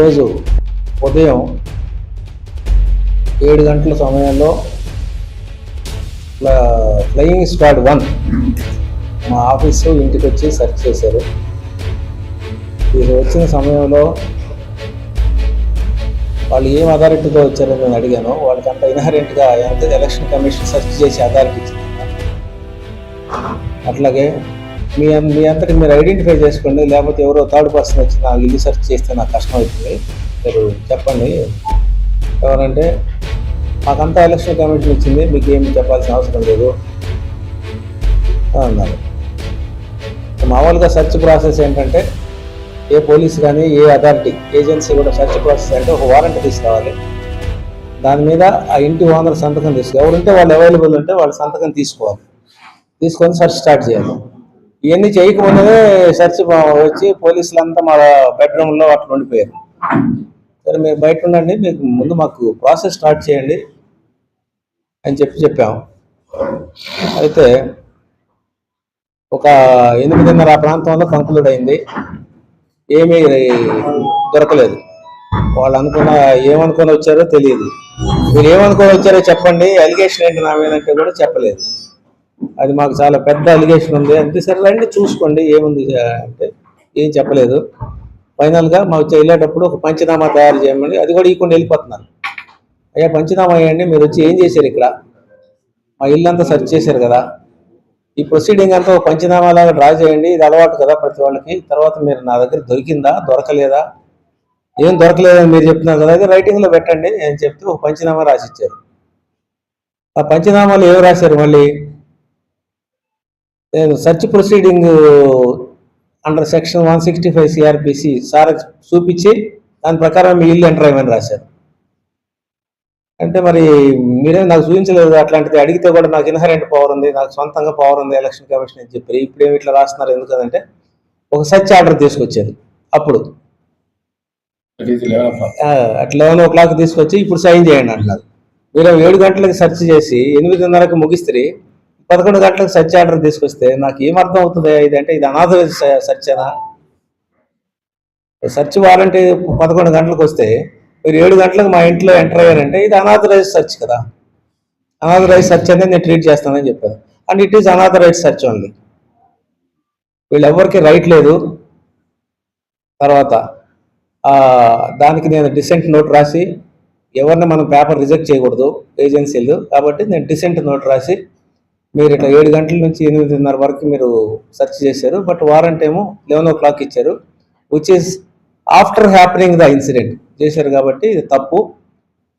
ఈరోజు ఉదయం ఏడు గంటల సమయంలో ఫ్లయింగ్ స్క్వాడ్ వన్ మా ఆఫీసు ఇంటికి వచ్చి సెర్చ్ చేశారు. ఇది వచ్చిన సమయంలో వాళ్ళు ఏం అథారిటీతో వచ్చారో నేను అడిగాను. వాళ్ళకంత ఇన్హరెంట్గా ఎంత ఎలక్షన్ కమిషన్ సెర్చ్ చేసి అథారిటీ ఇచ్చింది. అట్లాగే మీ మీ అంతటి మీరు ఐడెంటిఫై చేసుకోండి. లేకపోతే ఎవరో థర్డ్ పర్సన్ వచ్చి నాకు ఇల్లు సెర్చ్ చేస్తే నాకు కష్టం అవుతుంది మీరు చెప్పండి. ఎవరంటే మాకంతా ఎలక్షన్ కమిషన్ ఇచ్చింది. మీకు ఏమి చెప్పాల్సిన అవసరం లేదు. అన్నారు. మామూలుగా సెర్చ్ ప్రాసెస్ ఏంటంటే ఏ పోలీస్ కానీ ఏ అథారిటీ ఏజెన్సీ కూడా సెర్చ్ ప్రాసెస్ అంటే ఒక వారెంట్ తీసుకురావాలి దాని మీద ఆ ఇంటి ఓనర్ సంతకం తీసుకో ఎవరుంటే వాళ్ళు అవైలబుల్ ఉంటే వాళ్ళ సంతకం తీసుకోవాలి. తీసుకొని సెర్చ్ స్టార్ట్ చేయాలి. ఇవన్నీ చేయకముందే సెర్చ్ వచ్చి పోలీసులు అంతా మా బెడ్రూమ్లో అట్లా ఉండిపోయారు. సరే మీరు బయట ఉండండి మీకు ముందు మాకు ప్రాసెస్ స్టార్ట్ చేయండి అని చెప్పి చెప్పాము. అయితే ఒక ఎనిమిదిన్నర ఆ ప్రాంతంలో కంక్లూడ్ అయింది. ఏమీ దొరకలేదు. వాళ్ళు అనుకున్న ఏమనుకొని వచ్చారో తెలియదు. మీరు ఏమనుకొని వచ్చారో చెప్పండి. అలిగేషన్ ఏంటి నా మీద కూడా చెప్పలేదు. అది మాకు చాలా పెద్ద అలిగేషన్ ఉంది. అంటే సరే రండి చూసుకోండి ఏముంది అంటే ఏం చెప్పలేదు. ఫైనల్గా మాకు వెళ్ళేటప్పుడు ఒక పంచనామా తయారు చేయమని అది కూడా ఇవ్వకుండా వెళ్ళిపోతున్నారు. అయ్యా పంచనామా అయ్యండి మీరు వచ్చి ఏం చేశారు ఇక్కడ? మా ఇల్లు అంతా సెర్చ్ చేశారు కదా. ఈ ప్రొసీడింగ్ అంతా ఒక పంచనామా లాగా డ్రా చేయండి ఇది అలవాటు కదా ప్రతి వాళ్ళకి. తర్వాత మీరు నా దగ్గర దొరికిందా దొరకలేదా? ఏం దొరకలేదని మీరు చెప్తున్నారు కదా అది రైటింగ్లో పెట్టండి అని చెప్తే ఒక పంచనామా రాసిచ్చారు. ఆ పంచనామాలు ఏమి రాశారు మళ్ళీ? Search proceeding under section one sixty five CrPC sir చూపించి దాని ప్రకారం మీ ఇల్లు ఎంటర్ అయ్యమని రాశారు. అంటే మరి మీరే నాకు చూపించలేదు అట్లాంటిది అడిగితే కూడా నాకు ఇన్హరెంట్ పవర్ ఉంది నాకు సొంతంగా పవర్ ఉంది ఎలక్షన్ కమిషన్ అని చెప్పారు. ఇప్పుడు ఏమి ఇట్లా రాస్తున్నారు ఎందుకంటే ఒక సర్చ్ ఆర్డర్ తీసుకొచ్చారు అప్పుడు. అట్ లెవెన్ ఓ క్లాక్ తీసుకొచ్చి ఇప్పుడు సైన్ చేయండి అంటున్నారు. మీరు ఏడు గంటలకు సెర్చ్ చేసి ఎనిమిదిన్నరకు ముగిస్తే పదకొండు గంటలకు సర్చ్ ఆర్డర్ తీసుకొస్తే నాకు ఏమర్థం అర్థం అవుతుంది? ఇది అంటే ఇది అనాథరైజ్ సెర్చేనా సర్చ్ వారంటీ పదకొండు గంటలకు వస్తే మీరు ఏడు గంటలకు మా ఇంట్లో ఎంటర్ అయ్యారంటే ఇది అనాథరైజ్ సర్చ్ కదా. అనాథరైజ్ సర్చ్ అనేది నేను ట్రీట్ చేస్తానని చెప్పాను and it is unauthorise search only. వీళ్ళెవ్వరికి right లేదు. తర్వాత దానికి నేను డిసెంట్ నోట్ రాసి ఎవరిని మనం పేపర్ రిజెక్ట్ చేయకూడదు ఏజెన్సీలు కాబట్టి నేను డిసెంట్ నోట్ రాసి మీరు ఇట్లా ఏడు గంటల నుంచి ఎనిమిదిన్నర వరకు మీరు సెర్చ్ చేశారు బట్ వారంట్ ఏమో లెవెన్ ఓ క్లాక్ ఇచ్చారు which is after happening the incident చేశారు కాబట్టి ఇది తప్పు.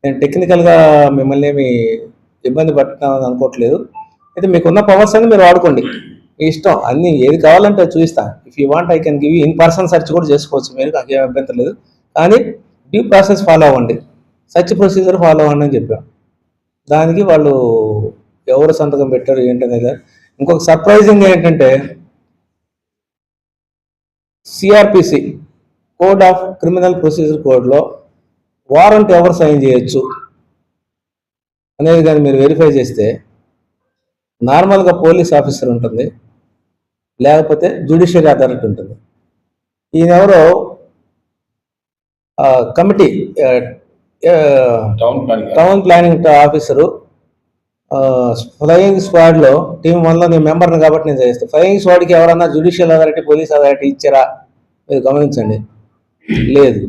నేను టెక్నికల్గా మిమ్మల్ని ఏమి ఇబ్బంది పడుతున్నామని అనుకోవట్లేదు. అయితే మీకున్న పవర్స్ అని మీరు వాడుకోండి. మీ ఇష్టం. అన్ని ఏది కావాలంటే అది చూపిస్తా. If you want I can give in person search కూడా చేసుకోవచ్చు. మీరు నాకు ఏం అభ్యంతరం లేదు. కానీ డ్యూ ప్రాసెస్ ఫాలో అవ్వండి. సర్చ్ ప్రొసీజర్ ఫాలో అవ్వండి అని చెప్పాం. దానికి వాళ్ళు ఎవరు సంతకం పెట్టారు ఏంటనేది ఇంకొక సర్ప్రైజింగ్ ఏంటంటే CrPC code of criminal procedure కోడ్లో వారెంట్ ఎవరు సైన్ చేయొచ్చు అనేది కానీ మీరు వెరిఫై చేస్తే నార్మల్గా పోలీస్ ఆఫీసర్ ఉంటుంది లేకపోతే జ్యుడిషియరీ అథారిటీ ఉంటుంది ఈయన ఎవరో committee. Town planning officer flying స్క్వాడ్లో team వన్లో నేను మెంబర్ని కాబట్టి నేను చేస్తాను ఫ్లయింగ్ స్క్వాడ్కి ఎవరన్నా జ్యుడిషియల్ అథారిటీ పోలీస్ అథారిటీ ఇచ్చారా? మీరు గమనించండి. లేదు.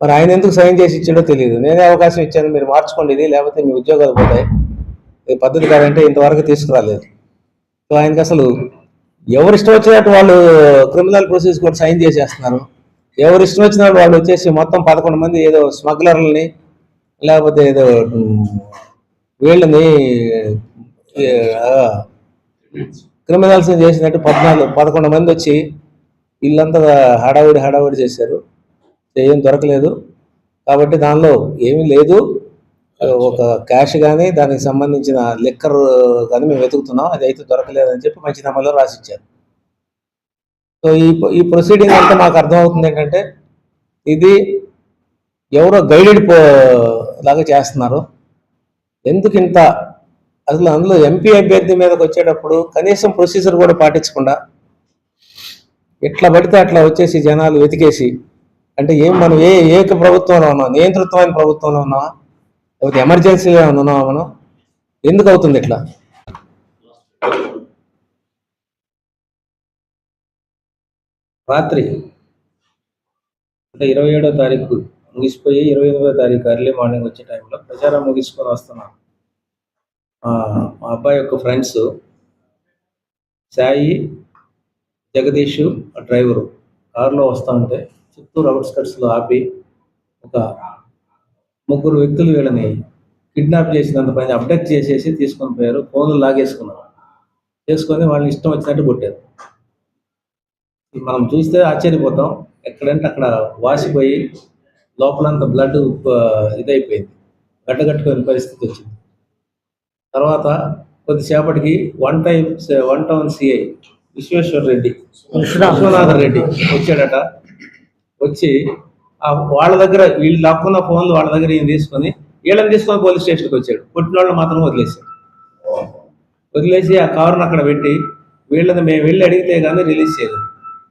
మరి ఆయన ఎందుకు సైన్ చేసి ఇచ్చాడో తెలియదు నేనే అవకాశం ఇచ్చాను మీరు మార్చుకోండి ఇది లేకపోతే మీ ఉద్యోగాలు పోతాయి. ఇది పద్ధతి కాదంటే ఇంతవరకు తీసుకురాలేదు. సో ఆయనకి అసలు ఎవరు ఇష్టం వచ్చినట్టు వాళ్ళు క్రిమినల్ ప్రొసీజర్ కూడా సైన్ చేసేస్తున్నారు? ఎవరు ఇష్టం వచ్చినట్టు వాళ్ళు వచ్చేసి మొత్తం పదకొండు మంది ఏదో స్మగ్లర్లని లేకపోతే ఏదో వీళ్ళని క్రిమినల్స్ చేసినట్టు పద్నాలుగు పదకొండు మంది వచ్చి ఇల్లంతా హడావుడి హడావుడి చేశారు. ఏం దొరకలేదు. కాబట్టి దానిలో ఏమీ లేదు. ఒక క్యాష్ కానీ దానికి సంబంధించిన లిక్కర్ కానీ మేము వెతుకుతున్నాం. అది అయితే దొరకలేదని చెప్పి మంచి మంచినమ్మలో రాసిచ్చారు. సో ఈ ఈ ప్రొసీడింగ్ అంతా మాకు అర్థమవుతుంది ఏంటంటే ఇది ఎవరో గైడెడ్ పో లాగా చేస్తున్నారు. ఎందుకు ఇంత? అసలు అందులో ఎంపీ అభ్యర్థి మీదకి వచ్చేటప్పుడు కనీసం ప్రొసీజర్ కూడా పాటించకుండా ఎట్లా పడితే అట్లా వచ్చేసి జనాలు వెతికేసి అంటే ఏం మనం ఏ ఏ ప్రభుత్వంలో ఉన్నాం? నియంతృత్వమైన ప్రభుత్వంలో ఉన్నావా లేకపోతే ఎమర్జెన్సీగా ఉన్నావా మనం? ఎందుకు అవుతుంది ఇట్లా? రాత్రి అంటే ఇరవై ఏడో తారీఖు ముగిసిపోయి ఇరవై ఎనిమిదో తారీఖు ఎర్లీ మార్నింగ్ వచ్చే టైంలో ప్రచారం ముగించుకొని వస్తున్నాను మా అబ్బాయి యొక్క ఫ్రెండ్స్ సాయి జగదీష్ ఆ డ్రైవరు కారులో వస్తూ ఉంటే చిత్తూరు అవుట్స్కట్స్లో ఆపి ఒక ముగ్గురు వ్యక్తులు వీళ్ళని కిడ్నాప్ చేసినంత పైన అప్డేట్ చేసేసి తీసుకొని పోయారు. ఫోన్లు లాగేసుకున్నారు చేసుకొని వాళ్ళని ఇష్టం వచ్చినట్టు కొట్టారు. మనం చూస్తే ఆశ్చర్యపోతాం. ఎక్కడంటే అక్కడ వాసిపోయి లోపలంతా బ్లడ్ ఇదైపోయింది. గడ్డగట్టుకునే పరిస్థితి వచ్చింది. తర్వాత కొద్దిసేపటికి one time one town CI Vishweshwar Reddy Vishwanatha Reddy వచ్చాడట. వచ్చి వాళ్ళ దగ్గర వీళ్ళు లాక్కున్న ఫోన్లు వాళ్ళ దగ్గర ఈయన తీసుకొని వీళ్ళని తీసుకొని పోలీస్ స్టేషన్కి వచ్చాడు. పుట్టిన వాళ్ళు మాత్రం వదిలేశాడు. వదిలేసి ఆ కారును అక్కడ పెట్టి వీళ్ళని మేము వెళ్ళి అడిగితే కానీ రిలీజ్ చేయలేదు.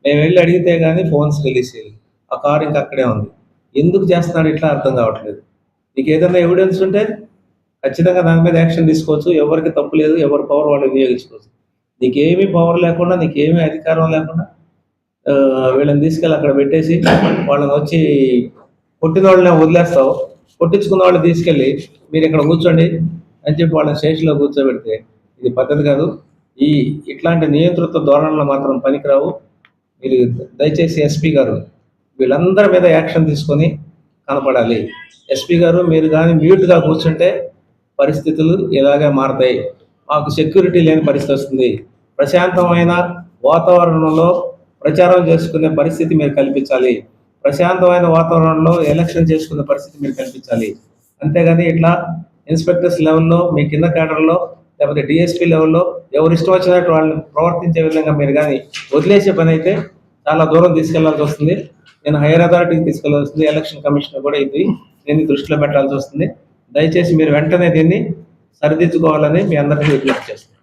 మేము వెళ్ళి అడిగితే కానీ ఫోన్స్ రిలీజ్ చేయలేదు. ఆ కారు ఇంకా అక్కడే ఉంది. ఎందుకు చేస్తున్నాడు ఇట్లా అర్థం కావట్లేదు. నీకు ఏదైనా ఎవిడెన్స్ ఉంటే ఖచ్చితంగా దాని మీద యాక్షన్ తీసుకోవచ్చు. ఎవరికి తప్పు లేదు ఎవరి పవర్ వాళ్ళు వినియోగించుకోవచ్చు. నీకేమీ పవర్ లేకుండా నీకేమీ అధికారం లేకుండా వీళ్ళని తీసుకెళ్ళి అక్కడ పెట్టేసి వాళ్ళని వచ్చి కొట్టిన వాళ్ళని వదిలేస్తావు. కొట్టించుకున్న వాళ్ళని తీసుకెళ్ళి మీరు ఇక్కడ కూర్చోండి అని చెప్పి వాళ్ళని స్టేషన్లో కూర్చోబెడితే ఇది పద్ధతి కాదు. ఈ ఇట్లాంటి నియంతృత్వ ధోరణులు మాత్రం పనికిరావు. మీరు దయచేసి ఎస్పీ గారు వీళ్ళందరి మీద యాక్షన్ తీసుకొని కనపడాలి. ఎస్పీ గారు మీరు కానీ మ్యూట్గా కూర్చుంటే పరిస్థితులు ఇలాగే మారతాయి. మాకు సెక్యూరిటీ లేని పరిస్థితి వస్తుంది. ప్రశాంతమైన వాతావరణంలో ప్రచారం చేసుకునే పరిస్థితి మీరు కల్పించాలి. ప్రశాంతమైన వాతావరణంలో ఎలక్షన్ చేసుకునే పరిస్థితి మీరు కల్పించాలి. అంతేగాని ఇట్లా ఇన్స్పెక్టర్స్ లెవెల్లో మీ కింద కేడర్లో లేకపోతే డిఎస్పీ లెవెల్లో ఎవరు ఇష్టం వచ్చినట్టు వాళ్ళని ప్రవర్తించే విధంగా మీరు కానీ వదిలేసే పని అయితే చాలా దూరం తీసుకెళ్ళాల్సి వస్తుంది. నేను హైయర్ అథారిటీకి తీసుకెళ్ళాల్సి ఎలక్షన్ కమిషన్ కూడా ఇది దీన్ని దృష్టిలో పెట్టాల్సి వస్తుంది. దయచేసి మీరు వెంటనే దీన్ని సరిదిద్దుకోవాలని మీ అందరికీ విజ్ఞప్తి చేస్తున్నాను.